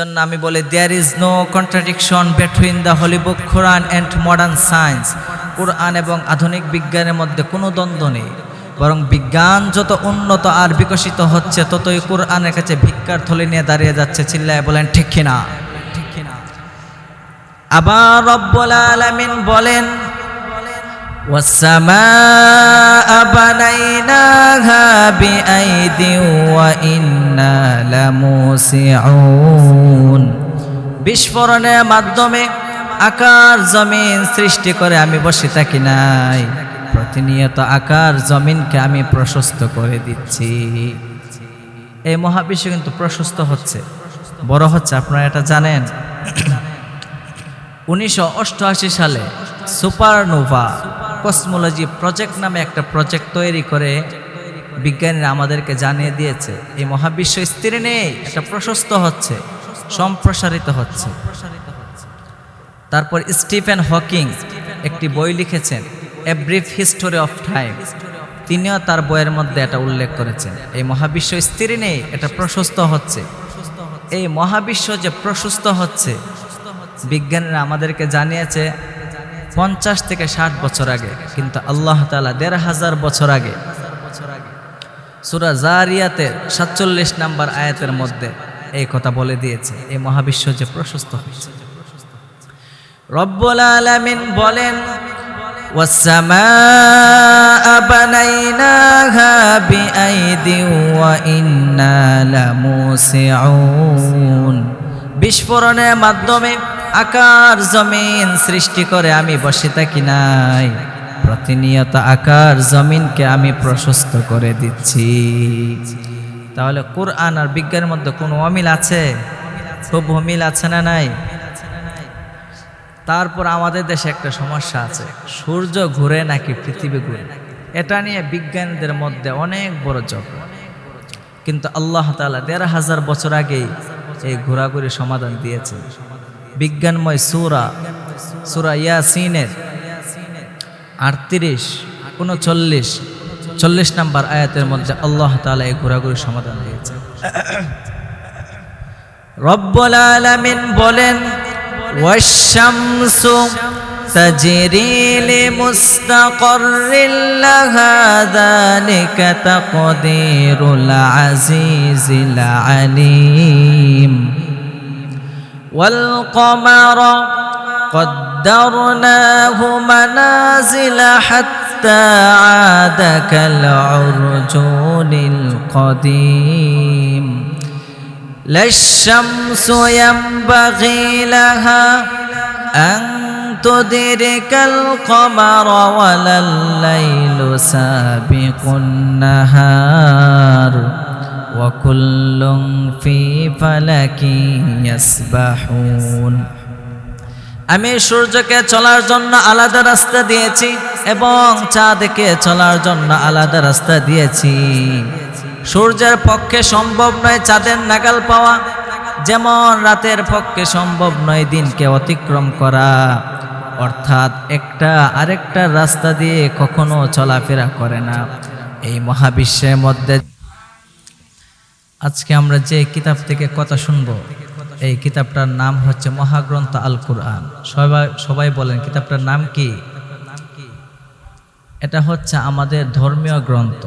জন্য আমি বলি there is no contradiction between the holy book Quran and modern science Quran এবং আধুনিক বিজ্ঞানের মধ্যে কোনো দ্বন্দ্ব নেই। বরং বিজ্ঞান যত উন্নত আর বিকশিত হচ্ছে, ততই কোরআনের কাছে ভিক্ষার থলি নিয়ে দাঁড়িয়ে যাচ্ছে, চিল্লায় বলেন ঠিক কিনা? আবার রব্বুল আলামিন বলেন والسماء بنيناها بأيد وإنا لموسعون বিস্ফোরণের মাধ্যমে আকার জমিন সৃষ্টি করে আমি বসে থাকি নাই প্রতিনিয়ত আকার জমিনকে আমি প্রশস্ত করে দিচ্ছি এই মহাবিশ্ব কিন্তু প্রশস্ত হচ্ছে বড় হচ্ছে আপনারা এটা জানেন উনিশশো অষ্টআশি সালে সুপারনোভা কসমোলজি প্রজেক্ট নামে একটা প্রজেক্ট তৈরি করে বিজ্ঞানীরা আমাদেরকে জানিয়ে দিয়েছে। এই মহাবিশ্ব স্থির নেই, এটা প্রশস্ত হচ্ছে, সম্প্রসারিত হচ্ছে। তারপর স্টিফেন হকিং একটি বই লিখেছেন a brief history of time তিনিও তার বইয়ের মধ্যে এটা উল্লেখ করেছেন। এই মহাবিশ্ব স্থির নেই, এটা প্রশস্ত হচ্ছে। এই মহাবিশ্ব যে প্রশস্ত হচ্ছে, বিজ্ঞানীরা আমাদেরকে জানিয়েছে পঞ্চাশ থেকে ষাট বছর আগে কিন্তু আল্লাহ তালা দেড় হাজার বছর আগে সুরা জারিয়াতের সাতচল্লিশ নাম্বার আয়াতের মধ্যে এই কথা বলে দিয়েছে এই মহাবিশ্ব যে প্রশস্ত হচ্ছে রব্বুল আলামিন বলেন والسماء بنيناها بأيد وإنا لموسعون বিস্ফোরণের মাধ্যমে আকার জমিন সৃষ্টি করে আমি বসে থাকি নাই। প্রতিনিয়ত আকার জমিনকে আমি প্রশস্ত করে দিচ্ছি। তাহলে কোরআন আর বিজ্ঞানের মধ্যে কোনো অমিল আছে? খুব অমিল আছে না নাই? তারপর আমাদের দেশে একটা সমস্যা আছে। সূর্য ঘুরে নাকি পৃথিবী ঘুরে? এটা নিয়ে বিজ্ঞানীদের মধ্যে অনেক বড় চক্র কিন্তু আল্লাহ তালা দেড় হাজার বছর আগেই এই ঘোরাঘুরি সমাধান দিয়েছে বিজ্ঞানময় সুরা সুরা ইয়াসিনের আটত্রিশ, উনচল্লিশ, চল্লিশ নাম্বার আয়াতের মধ্যে আল্লাহ তালা এই ঘোরাঘুরি সমাধান দিয়েছে রব্বুল আলামিন বলেন ওয়াশামসু তাজরি লিমুস্তাকাররিল লাহা যালিকা তাকদিরুল আজিজিল আলিম। والقمر قدرناه منازل حتى عاد كالعرجون القديم. لا الشمس ينبغي لها أن تدرك القمر ولا الليل سابق النهار. وكل في فلك يسبحون আমি সূর্যকে চলার জন্য আলাদা রাস্তা দিয়েছি এবং চাঁদকে চলার জন্য আলাদা রাস্তা দিয়েছি সূর্যের পক্ষে সম্ভব নয় চাঁদের নাগাল পাওয়া যেমন রাতের পক্ষে সম্ভব নয় দিনকে অতিক্রম করা অর্থাৎ একটা আরেকটা রাস্তা দিয়ে কখনো চলাফেরা করে না এই মহাবিশ্বের মধ্যে আজকে আমরা যে কিতাব থেকে কথা শুনব, এই কিতাবটার নাম হচ্ছে মহাগ্রন্থ আল কুরআন সবাই সবাই বলেন, কিতাবটার নাম কি? এটা হচ্ছে আমাদের ধর্মীয় গ্রন্থ।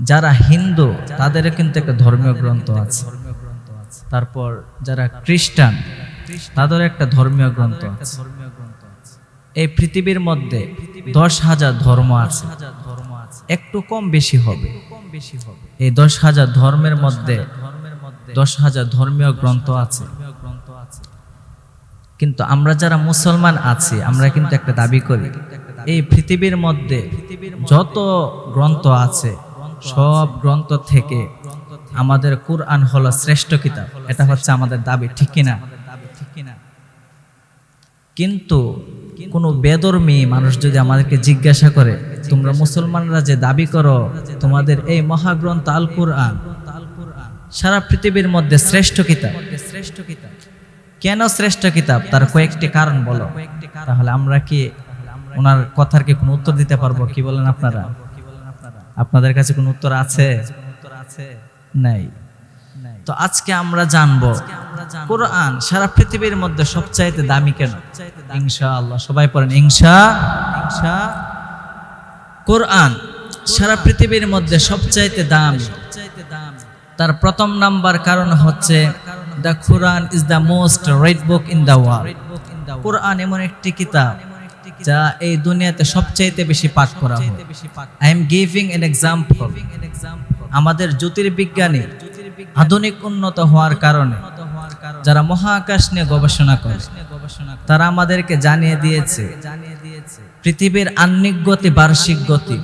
যারা হিন্দু, তাদেরও কিন্তু একটা ধর্মীয় গ্রন্থ আছে। তারপর যারা খ্রিস্টান, তাদেরও একটা ধর্মীয় গ্রন্থ আছে। এই পৃথিবীর মধ্যে দশ হাজার ধর্ম আছে। একটু কম বেশি হবে। এই দশ হাজার ধর্মের মধ্যে দশ হাজার ধর্মীয় গ্রন্থ আছে। কিন্তু আমরা যারা মুসলমান আছি আমরা কিন্তু একটা দাবি করি এই পৃথিবীর মধ্যে যত গ্রন্থ আছে সব গ্রন্থ থেকে আমাদের কুরআন হলো শ্রেষ্ঠ কিতাব। এটা হচ্ছে আমাদের দাবি ঠিক কিনা? কিন্তু কোনো বেদর্মী মানুষ যদি আমাদেরকে জিজ্ঞাসা করে তোমরা মুসলমানরা যে দাবি করো, তোমাদের এই মহাগ্রন্থ আল কুরআন, সারা পৃথিবীর মধ্যে শ্রেষ্ঠ কিতাব। শ্রেষ্ঠ কিতাব কেন শ্রেষ্ঠ কিতাব? তার কয়েকটি কারণ বলো। তাহলে আমরা কি ওনার কথার কি কোনো উত্তর দিতে পারব? কি বলেন আপনারা? আপনাদের কাছে কোনো উত্তর আছে? নাই। তো আজকে আমরা জানব, কোরআন সারা পৃথিবীর মধ্যে সবচাইতে দামি কেন? ইনশাআল্লাহ, সবাই পড়েন ইনশা ইনশা কোরআন সারা পৃথিবীর মধ্যে সবচাইতে দামি। তার প্রথম নাম্বার কারণ হচ্ছে the Quran is the most read book in the world Quran এমন একটি কিতাব যা এই দুনিয়াতে সবচাইতে বেশি পাঠ করা হয়। I am giving an example. আমাদের জ্যোতির্বিজ্ঞানী আধুনিক উন্নত হওয়ার কারণে যারা মহাকাশ নিয়ে গবেষণা করে, তারা আমাদেরকে জানিয়ে দিয়েছে পৃথিবীর আহ্নিক গতি, বার্ষিক গতি।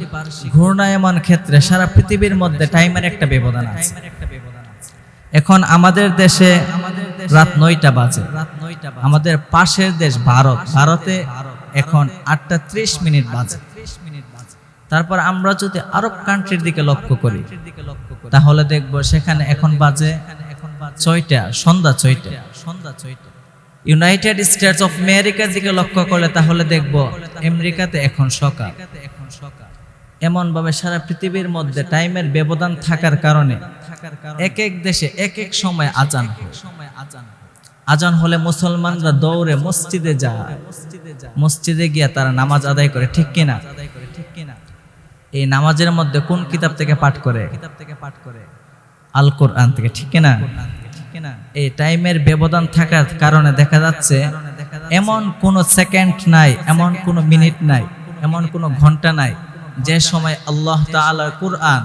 ঘূর্ণায়মান ক্ষেত্রে সারা পৃথিবীর মধ্যে টাইমের একটা ব্যবধান আছে। এখন আমাদের দেশে রাত নয়টা বাজে। আমাদের পাশের দেশ ভারত। ভারতে এখন আটটা ত্রিশ মিনিট বাজে। তারপর আমরা যদি আরব কান্ট্রির দিকে লক্ষ্য করি, তাহলে দেখব সেখানে এখন বাজে ছয়টা সন্ধ্যা ছয়টা সন্ধ্যা ছয়টা। ইউনাইটেড স্টেটস অফ আমেরিকার দিকে লক্ষ্য করলে তাহলে দেখব আমেরিকাতে এখন সকাল। এমন ভাবে সারা পৃথিবীর মধ্যে টাইমের ব্যবধান থাকার কারণে এক এক দেশে এক এক সময় আজান সময় আজান আজান হলে মুসলমানরা দৌড়ে মসজিদে যায়। মসজিদে গিয়ে তারা নামাজ আদায় করে, ঠিক কিনা? এই নামাজের মধ্যে কোন কিতাব থেকে পাঠ করে? কিতাব থেকে পাঠ করে আল কোরআন থেকে, ঠিক কিনা? এই টাইমের ব্যবধান থাকার কারণে দেখা যাচ্ছে এমন কোন সেকেন্ড নাই এমন কোন মিনিট নাই এমন কোন ঘণ্টা নাই যে সময় আল্লাহ তাআলা কুরআন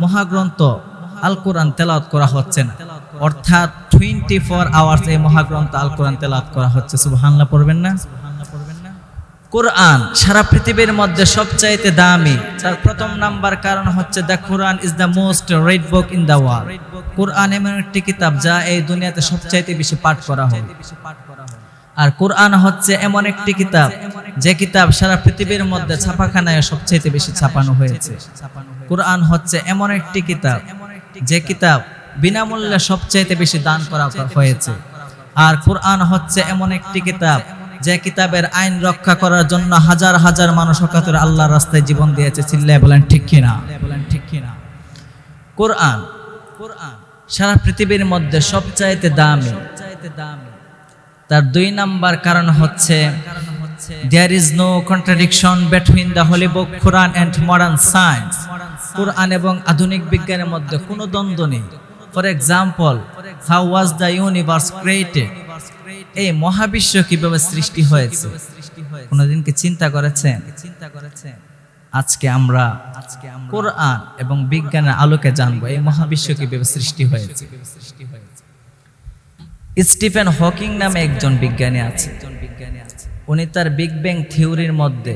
মহাগ্রন্থ আল কোরআন তেলাওয়াত করা হচ্ছে না। অর্থাৎ টোয়েন্টি ফোর আওয়ার্স এই মহাগ্রন্থ আল কোরআন তেলাওয়াত করা হচ্ছে। সুবহানাল্লাহ পড়বেন না? কোরআন সারা পৃথিবীর মধ্যে সবচাইতে দামি, তার প্রথম নাম্বার কারণ হচ্ছে the Quran is the most read book in the world Quran এমন একটি কিতাব যা এই দুনিয়াতে সবচাইতে বেশি পাঠ করা হয়। আর কোরআন হচ্ছে এমন একটি কিতাব যে কিতাব সারা পৃথিবীর মধ্যে ছাপাখানায় সবচাইতে বেশি ছাপানো হয়েছে। কোরআন হচ্ছে এমন একটি কিতাব যে কিতাব বিনামূল্যে সবচাইতে বেশি দান করা হয়েছে। আর কোরআন হচ্ছে এমন একটি কিতাব যে কিতাবের আইন রক্ষা করার জন্য হাজার হাজার মানুষ অকাতরে আল্লাহর রাস্তায় জীবন দিয়েছে চিল্লায় বলেন ঠিক কিনা? বলেন ঠিক কিনা? কোরআন কোরআন সারা পৃথিবীর মধ্যে সবচাইতে দামি তার দুই নাম্বার কারণ হচ্ছে there is no contradiction between the holy book Quran and modern science Quran এবং আধুনিক বিজ্ঞানের মধ্যে কোনো দ্বন্দ্ব নেই। For example how was the universe created এই মহাবিশ্ব কীভাবে সৃষ্টি হয়েছে? কোনোদিন কি চিন্তা করেছেন চিন্তা করেছেন আজকে আমরা আজকে কোরআন এবং বিজ্ঞানের আলোকে জানব এই মহাবিশ্ব কীভাবে সৃষ্টি হয়েছে। সৃষ্টি হয়েছে স্টিফেন হকিং নামে একজন বিজ্ঞানী আছে একজন বিজ্ঞানী আছে। উনি তার বিগ ব্যাং থিওরির মধ্যে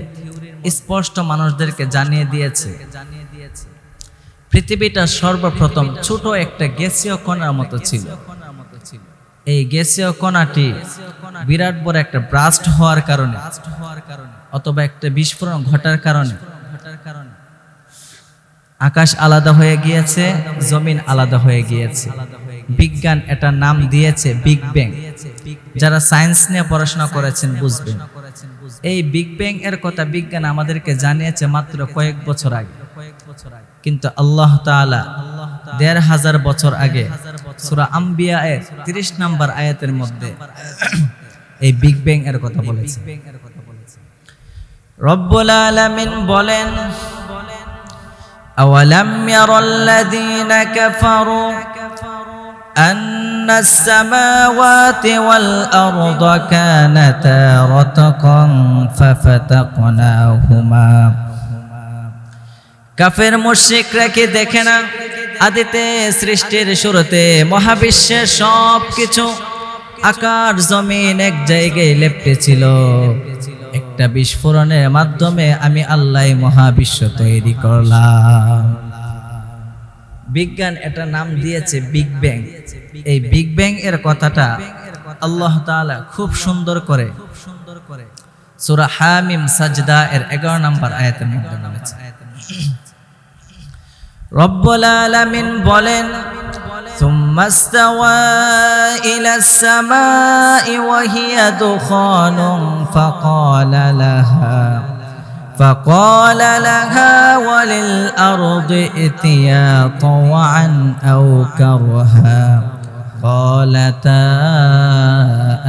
স্পষ্ট মানুষদেরকে জানিয়ে দিয়েছে, পৃথিবীটা সর্বপ্রথম ছোট একটা গ্যাসীয় কণার মতো ছিল। এই গ্যাসীয় কণাটি বিরাট বড় একটা ব্রাস্ট হওয়ার কারণে অথবা একটা বিস্ফোরণ ঘটার কারণে আকাশ আলাদা হয়ে গিয়েছে, জমিন আলাদা হয়ে গিয়েছে। বিজ্ঞান এটা নাম দিয়েছে বিগ ব্যাং যারা সায়েন্স নিয়ে পড়াশোনা করেছেন বুঝবেন। এই বিগ ব্যাং এর কথা বিজ্ঞান আমাদেরকে জানিয়েছে মাত্র কয়েক বছর আগে। কিন্তু আল্লাহ তাআলা দেড় হাজার বছর আগে সুরা আম্বিয়া এর তিরিশ নাম্বার আয়াতের মধ্যে এই বিগ ব্যাং এর কথা বলেছে রব্বুল আলামিন বলেন أولم ير الذين كفروا أن السماوات والأرض كانتا رتقا ففتقناهما কাফের মুশরিকরা কি দেখে না আদিতে, সৃষ্টির শুরুতে মহাবিশ্বের সব কিছু আকার, জমিন এক জায়গায় লেপটে ছিল একটা বিস্ফোরণের মাধ্যমে আমি আল্লাহ মহাবিশ্ব তৈরি করলাম। বিজ্ঞান এটা নাম দিয়েছে বিগ ব্যাং। এই বিগ ব্যাং এর কথাটা আল্লাহ তাআলা খুব সুন্দর করে খুব সুন্দর করে সূরা হামিম সাজদা এর 11 নম্বর আয়াতের মধ্যে বলেছে। রব্বুল আলামিন বলেন ثم استوى إلى السماء وهي دخان فقال لها فقال لها وللأرض ائتيا طوعا أو كرها قالتا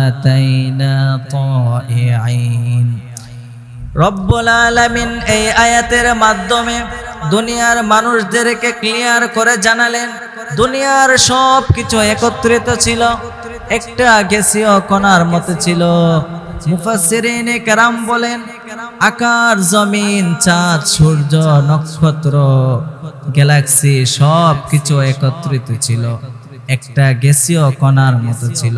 أتينا طائعين রব্বুল আলামিন এই আয়াতের মাধ্যমে দুনিয়ার মানুষদেরকে ক্লিয়ার করে জানালেন, দুনিয়ার সব কিছু একত্রিত ছিল, একটা গ্যাসীয় কণার মতো ছিল। মুফাসসিরিনে কেরাম বলেন, আকার, জমিন, চাঁদ, সূর্য, নক্ষত্র, গ্যালাক্সি সব কিছু একত্রিত ছিল, একটা গ্যাসীয় কণার মতো ছিল।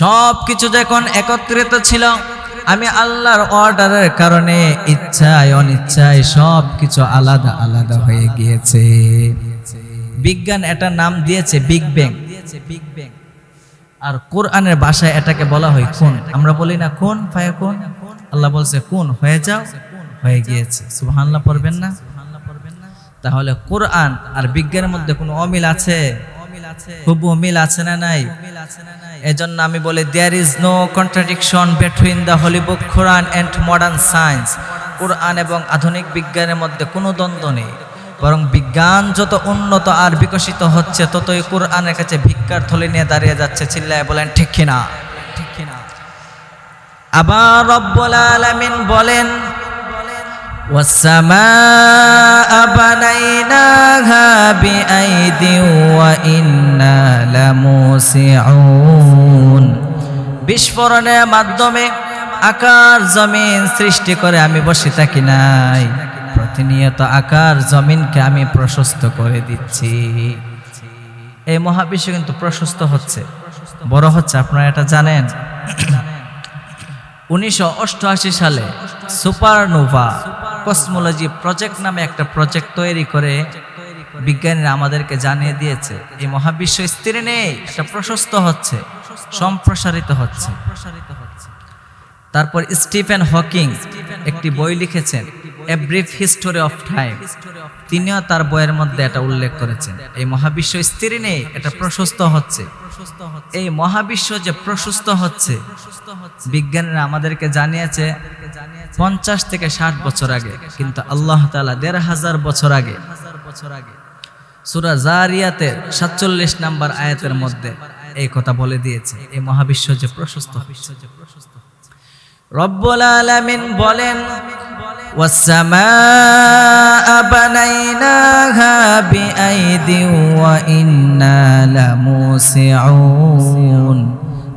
সব কিছু যখন একত্রিত ছিল আমি আল্লাহর অর্ডারের কারণে ইচ্ছায়, অনিচ্ছায় সব কিছু আলাদা আলাদা হয়ে গিয়েছে। বিজ্ঞান এটা নাম দিয়েছে বিগ ব্যাং দিয়েছে বিগ ব্যাং আর কোরআনের ভাষায় এটাকে বলা হয় কোন আমরা বলি না কোন ফায়া কোন আল্লাহ বলছে কোন হয়ে যাও, হয়ে গিয়েছে। সুবহানাল্লাহ পড়বেন না? তাহলে কোরআন আর বিজ্ঞানের মধ্যে কোনো অমিল আছে অমিল আছে? খুব অমিল আছে না নাই? এজন্য আমি বলি there is no contradiction between the holy book Quran and modern science Quran এবং আধুনিক বিজ্ঞানের মধ্যে কোনো দ্বন্দ্ব নেই বরং বিজ্ঞান যত উন্নত আর বিকশিত হচ্ছে ততই কোরআনের কাছে ভিক্ষার থলি নিয়ে দাঁড়িয়ে যাচ্ছে চিল্লায় বলেন ঠিক কিনা ঠিক কিনা আবার রব্বুল আলামিন বলেন والسماء بنيناها بأيد বিস্ফোরণের মাধ্যমে আকার জমিন সৃষ্টি করে আমি বসে থাকি নাই। প্রতিনিয়ত আকার জমিনকে আমি প্রশস্ত করে দিচ্ছি। এই মহাবিশ্ব কিন্তু প্রশস্ত হচ্ছে। বড় হচ্ছে, আপনারা এটা জানেন। উনিশশো অষ্টআশি সালে সুপারনোভা কসমোলজি প্রজেক্ট নামে একটা প্রজেক্ট তৈরি করে বিজ্ঞানীরা আমাদেরকে জানিয়ে দিয়েছে, এই মহাবিশ্ব স্থির নেই, এটা প্রশস্ত হচ্ছে, সম্প্রসারিত হচ্ছে। তারপর স্টিফেন হকিং একটি বই লিখেছেন a brief history of time তিনিও তার বইয়ের মধ্যে এটা উল্লেখ করেছেন, এই মহাবিশ্ব স্থির নেই, এটা প্রশস্ত হচ্ছে। এই মহাবিশ্ব যে প্রশস্ত হচ্ছে, বিজ্ঞানীরা আমাদেরকে জানিয়েছে, পঞ্চাশ থেকে ষাট বছর আগে, কিন্তু আল্লাহ তালা দেড় হাজার বছর আগে সুরা জারিয়াতের সাতচল্লিশ নাম্বার আয়াতের মধ্যে এই কথা বলে দিয়েছে এই মহাবিশ্ব যে প্রশস্ত রব্বুল আলামিন বলেন والسماء بنيناها بأيد وإنا لموسعون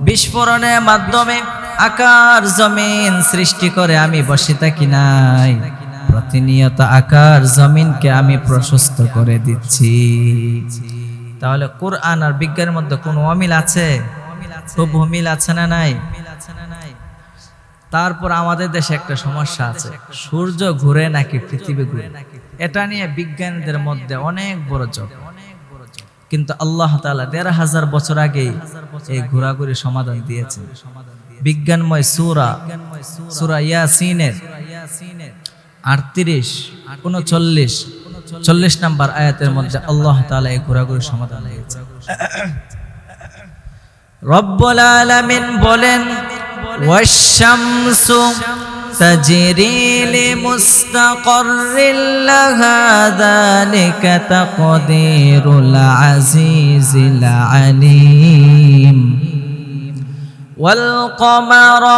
বিস্ফোরণের মাধ্যমে আকার জমিন সৃষ্টি করে আমি বসে থাকি নাই প্রতিনিয়ত আকার জমিনকে আমি প্রশস্ত করে দিচ্ছি। তাহলে কোরআন আর বিজ্ঞানের মধ্যে কোনো অমিল আছে? খুব অমিল আছে না নাই? তারপর আমাদের দেশে একটা সমস্যা আছে। সূর্য ঘুরে নাকি পৃথিবী ঘুরে? এটা নিয়ে বিজ্ঞানীদের মধ্যে অনেক বড় যোগ কিন্তু আল্লাহ তাআলা দেড় হাজার বছর আগে এই ঘোরাঘুরি সমাধান দিয়েছে বিজ্ঞানময় সুরা সুরা ইয়াসিনের আটত্রিশ কোন চল্লিশ চল্লিশ নাম্বার আয়াতের মধ্যে আল্লাহ তালা এই ঘোরাঘুরি সমাধান হয়েছে রব্বুল আলামিন বলেন ওয়াশামসু তাজরি লিমুস্তাকাররিল লাহা যালিকা তাকদিরুল আজিজিল আলিম। ওয়াল কমারা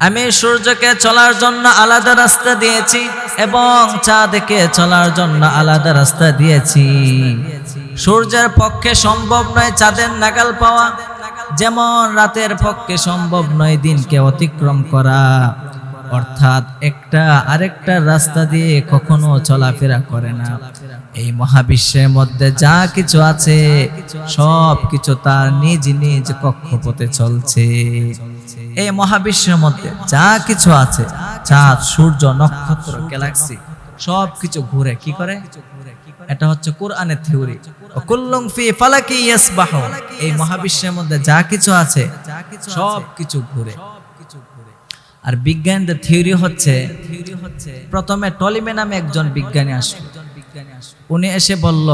আমি সূর্যকে চলার জন্য আলাদা রাস্তা দিয়েছি এবং চাঁদকে চলার জন্য আলাদা রাস্তা দিয়েছি। সূর্যের পক্ষে সম্ভব নয় চাঁদের নাগাল পাওয়া, যেমন রাতের পক্ষে সম্ভব নয় দিনকে অতিক্রম করা। অর্থাৎ একটা আরেকটা রাস্তা দিয়ে কখনো চলাফেরা করে না। এই মহাবিশ্বের মধ্যে যা কিছু আছে সব কিছু তার নিজ নিজ কক্ষপথে চলছে। এই মহাবিশ্বের মধ্যে যা কিছু আছে চাঁদ সূর্য, নক্ষত্র গ্যালাক্সি সব কিছু ঘুরে কি করে? এটা হচ্ছে কোরআনের থিওরি। কুল্লুং ফি ফালাকি ইয়াসবাহুন এই মহাবিশ্বের মধ্যে যা কিছু আছে সব কিছু ঘুরে। আর বিজ্ঞানদের থিওরি হচ্ছে, প্রথমে টলিমে নামে একজন বিজ্ঞানী আসলো। উনি এসে বলল,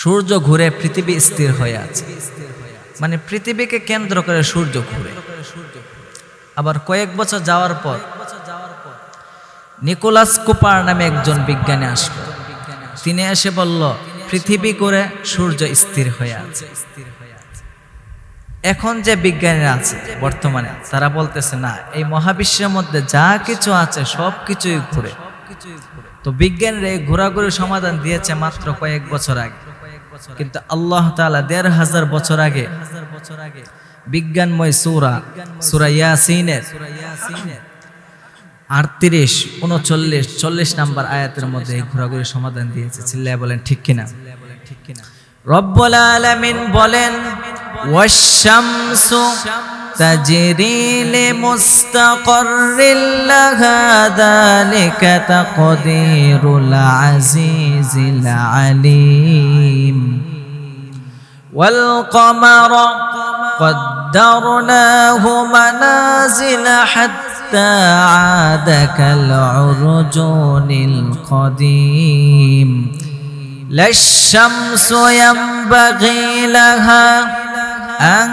সূর্য ঘুরে পৃথিবী স্থির হয়ে আছে। মানে পৃথিবীকে কেন্দ্র করে সূর্য ঘুরে। আবার কয়েক বছর যাওয়ার পর নিকোলাস কুপার নামে একজন বিজ্ঞানী আসলো। তিনি এসে বলল, পৃথিবী করে সূর্য স্থির হয়ে আছে। এখন যে বিজ্ঞানীরা আছে বর্তমানে, তারা বলতেছে, না, এই মহাবিশ্বের মধ্যে যা কিছু আছে সব কিছুই ঘুরে। তো বিজ্ঞানীরা এই ঘোরাঘুরি সমাধান দিয়েছে মাত্র কয়েক বছর আগে। কিন্তু আল্লাহ তালা দেড় হাজার বছর আগে বিজ্ঞানময় সুরা সুরা ইয়াসিনের আটত্রিশ উনচল্লিশ চল্লিশ নাম্বার আয়াতের মধ্যে এই ঘোরাঘুরি সমাধান দিয়েছে। চিল্লায় বলেন ঠিক কিনা? ঠিক কিনা? রব্বুল আলামিন বলেন ওয়াশ-শামসু تجري لمستقر لها ذلك تقدير العزيز العليم. والقمر قدرناه منازل حتى عاد كالعرجون القديم لا الشمس ينبغي لها أن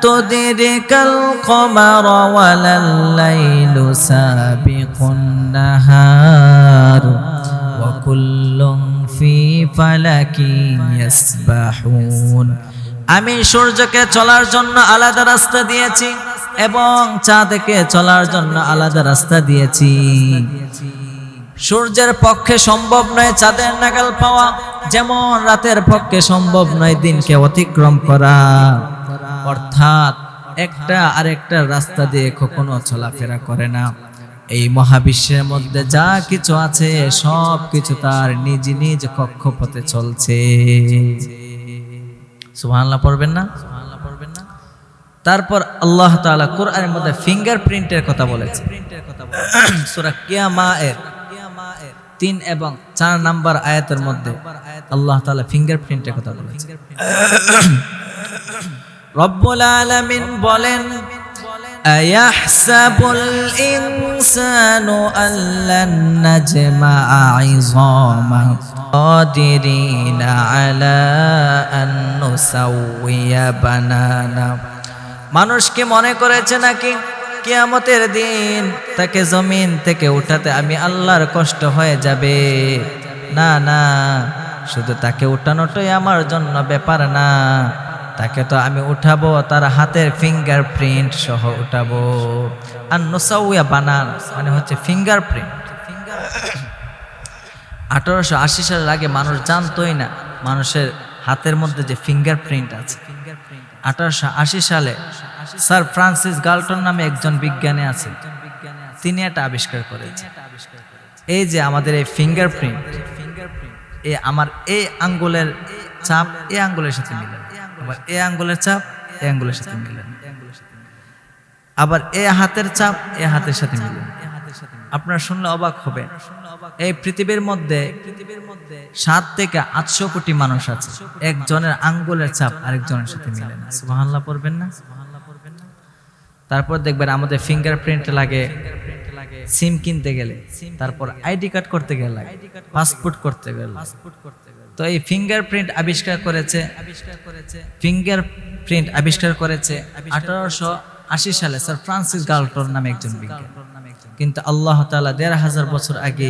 تدرك القمر ولا الليل سابق النهار وكل في فلك يسبحون আমি সূর্যকে চলার জন্য আলাদা রাস্তা দিয়েছি এবং চাঁদকে চলার জন্য আলাদা রাস্তা দিয়েছি সূর্যের পক্ষে সম্ভব নয় চাঁদের নাগাল পাওয়া যেমন রাতের পক্ষে সম্ভব নয় দিনকে অতিক্রম করা অর্থাৎ একটা আরেকটা রাস্তা দিয়ে কখনো চলাফেরা করে না। এই মহাবিশ্বের মধ্যে যা কিছু আছে, সব কিছু তার নিজ নিজ কক্ষপথে চলছে। সুবহানাল্লাহ পড়বেন না? তারপর আল্লাহ তাআলা কোরআনের মধ্যে ফিঙ্গারপ্রিন্টের কথা বলেছে। কিয়ামা এর তিন এবং চার নাম্বার আয়াতের মধ্যে আল্লাহ তাআলা ফিঙ্গারপ্রিন্টের কথা বলেছে। রব্বুল আলামিন বলেন أيحسب الإنسان أن لن نجمع عظامه قادرين على أن نسوي بنانا মানুষ কি মনে করেছে নাকি কিয়ামতের দিন তাকে জমিন থেকে উঠাতে আমি আল্লাহর কষ্ট হয়ে যাবে না না শুধু তাকে উঠানোটাই আমার জন্য ব্যাপার না তাকে তো আমি উঠাবো, তার হাতের ফিঙ্গার প্রিন্ট সহ উঠাবো। আর নোসাউয়া বানান মানে হচ্ছে ফিঙ্গার প্রিন্ট আঠারোশো আশি সালের আগে মানুষ জানতোই না মানুষের হাতের মধ্যে যে ফিঙ্গার প্রিন্ট আছে। আঠারোশো আশি সালে স্যার ফ্রান্সিস গাল্টন নামে একজন বিজ্ঞানী আছে তিনি এটা আবিষ্কার করেছেন। এই যে আমাদের এই ফিঙ্গার প্রিন্ট এ আমার এই আঙ্গুলের চাপ এই আঙ্গুলের সাথে মিলে। আবার এ আঙ্গুলের চাপ, এ আঙ্গুলের সাথে মিলে না। আবার এ হাতের চাপ, এ হাতের সাথে মিলে না। আপনারা শুনলে অবাক হবে এই পৃথিবীর মধ্যে সাত থেকে আটশো কোটি মানুষ আছে একজনের আঙ্গুলের চাপ আরেকজনের সাথে মিলে না সুবহানাল্লাহ পড়বেন না তারপর দেখবেন আমাদের ফিঙ্গারপ্রিন্ট লাগে সিম কিনতে গেলে, তারপর আইডি কার্ড করতে গেলে পাসপোর্ট করতে গেলে তো এই ফিঙ্গারপ্রিন্ট আবিষ্কার করেছে আবিষ্কার করেছে ফিঙ্গারপ্রিন্ট আবিষ্কার করেছে আঠারোশো আশি সালে স্যার ফ্রান্সিস গাল্টন নামে একজন বিজ্ঞানী। কিন্তু আল্লাহ তাআলা দেড় হাজার বছর আগে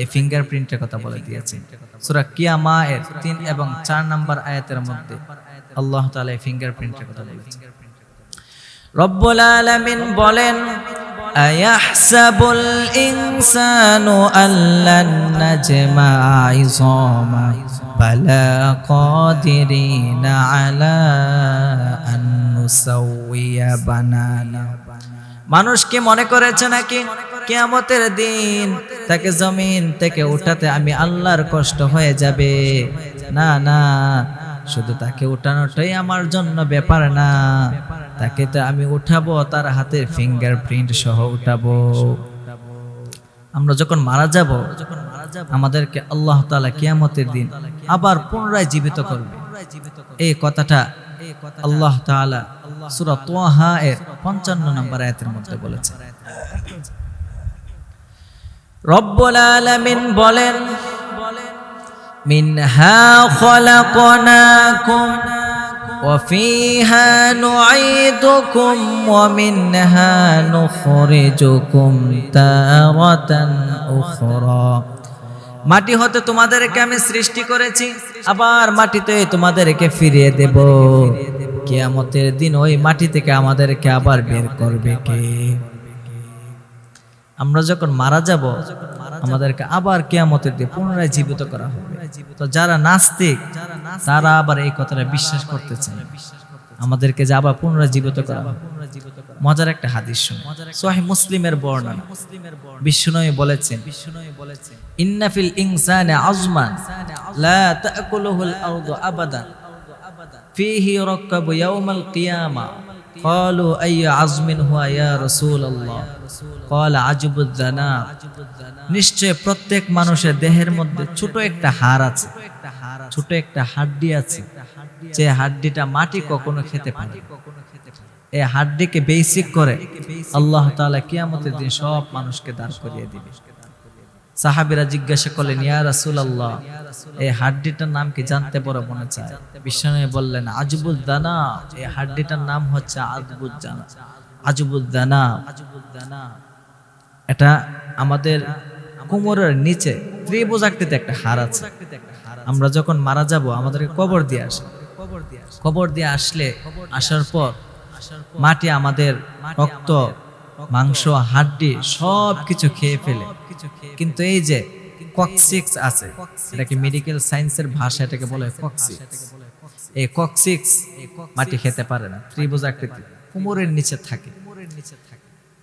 এই ফিঙ্গারপ্রিন্টের কথা বলে দিয়েছে দিয়েছেন। সূরা কিয়ামা এর তিন এবং চার নম্বর আয়াতের মধ্যে আল্লাহ তালা এই ফিঙ্গারপ্রিন্টের কথা বলেছেন। রব্বুল আলামিন বলেন أيحسب الإنسان أن لن نجمع عظاما بلى قادرين على أن نسوي بنانا মানুষ কি মনে করেছে নাকি কিয়ামতের দিন তাকে জমিন থেকে উঠাতে আমি আল্লাহর কষ্ট হয়ে যাবে না না শুধু তাকে উঠানোটাই আমার জন্য ব্যাপার না। তাকে তো আমি উঠাবো, তার হাতের ফিঙ্গারপ্রিন্ট সহ উঠাবো। আমরা যখন মারা যাব, আমাদেরকে আল্লাহ তাআলা কিয়ামতের দিন আবার পুনরায় জীবিত করবে। এই কথাটা আল্লাহ তাআলা সূরা তোহা এর 55 নম্বর আয়াতের মধ্যে বলেছেন রব্বুল আলামিন বলেন মিনহা খলাকনাকুম وفيها نعيدكم ومنها نخرجكم تارة أخرى মাটি হতে তোমাদেরকে আমি সৃষ্টি করেছি আবার মাটিতে তোমাদেরকে ফিরিয়ে দেব কিয়ামতের দিন ওই মাটি থেকে আমাদেরকে আবার বের করবে কে আমরা যখন মারা যাব, আমাদেরকে আবার কেয়ামতের দিয়ে পুনরায় জীবিত করা হবে। তো যারা নাস্তিক, তারা আবার এই কথাটা বিশ্বাস করতে চায় আমাদেরকে যে আবার পুনরায় জীবিত করা হবে। মজার একটা হাদিস শুনে সহি মুসলিমের বর্ণনা। বিষ্ণুনবী বলেছেন ইন্নাফিল ইনসানে আজমান, লা তাকুলুহুল আরদু আবাদান, ফিহি ইউরাক্কাবু ইয়াউমাল কিয়ামা। قالوا أي عزم هو يا رسول الله قال عجب الذناب নিশ্চয় প্রত্যেক মানুষের দেহের মধ্যে ছোট একটা হাড় আছে ছোট একটা হাড্ডি আছে যে হাড্ডিটা মাটি কখনো খেতে পারে এই হাড্ডিকে বেসিক করে আল্লাহ তাআলা কিয়ামতের দিন সব মানুষকে দাঁড় করিয়ে দিবে সাহাবিরা জিজ্ঞাসা করলেন, ইয়া রাসূলুল্লাহ, এই হাড্ডিটার নাম কি জানতে পারো মনে চায়? বিশ্বনবী বললেন আজবুদ দানা এই হাড্ডিটার নাম হচ্ছে আজবুদ জানা আজবুদ দানা এটা আমাদের কোমরের নিচে ত্রিভুজ আকৃতিতে একটা হাড় আছে। আমরা যখন মারা যাব, আমাদেরকে কবর দিয়ে আসে। কবর দিয়ে আসলে, আসার পর মাটি আমাদের রক্ত মাংস হাড্ডি, সব কিছু খেয়ে ফেলে। কিন্তু এই যে কক্সিক্স আছে এটাকে মেডিকেল সায়েন্সের ভাষা এটাকে বলে কক্সিক্স এই কক্সিক্স মাটি খেতে পারে না, ত্রিভুজ আকৃতি, কোমরের নিচে থাকে।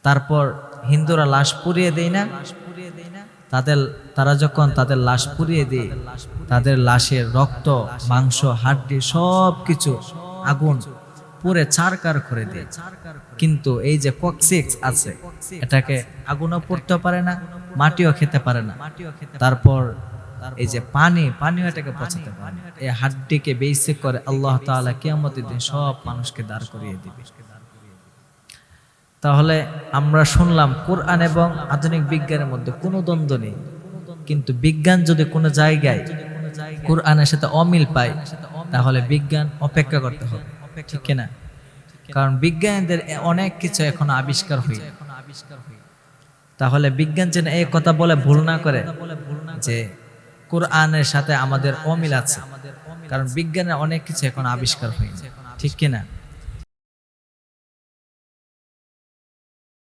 তারপর হিন্দুরা লাশ পুড়িয়ে দেয় না? তাদের, তারা যখন তাদের লাশ পুড়িয়ে দেয়, তাদের লাশের রক্ত, মাংস, হাড্ডি, সব কিছু আগুন পুরে চারকার করে দেয়। কিন্তু এই যে কক্সিক্স আছে, এটাকে আগুনও পড়তে পারে না, মাটিও খেতে পারে না। তারপর এই যে পানি, পানিও এটাকে পচাতে পারে এই হাড্ডিকে বেসিক করে আল্লাহ তাআলা কিয়ামতের দিন সব মানুষকে দাঁড় করিয়ে দিবে। তাহলে আমরা শুনলাম কোরআন এবং আধুনিক বিজ্ঞানের মধ্যে কোনো দ্বন্দ্ব নেই। কিন্তু বিজ্ঞান যদি কোনো জায়গায় কোরআনের সাথে অমিল পায়, তাহলে বিজ্ঞান অপেক্ষা করতে হবে। ঠিক না কারণ বিজ্ঞানীদের অনেক কিছু এখন আবিষ্কার হয়ে তাহলে বিজ্ঞান যেন এই কথা বলে ভুল না করে যে কোরআনের সাথে আমাদের অমিল আছে। কারণ বিজ্ঞানের অনেক কিছু এখন আবিষ্কার হয়েছে। ঠিক কিনা?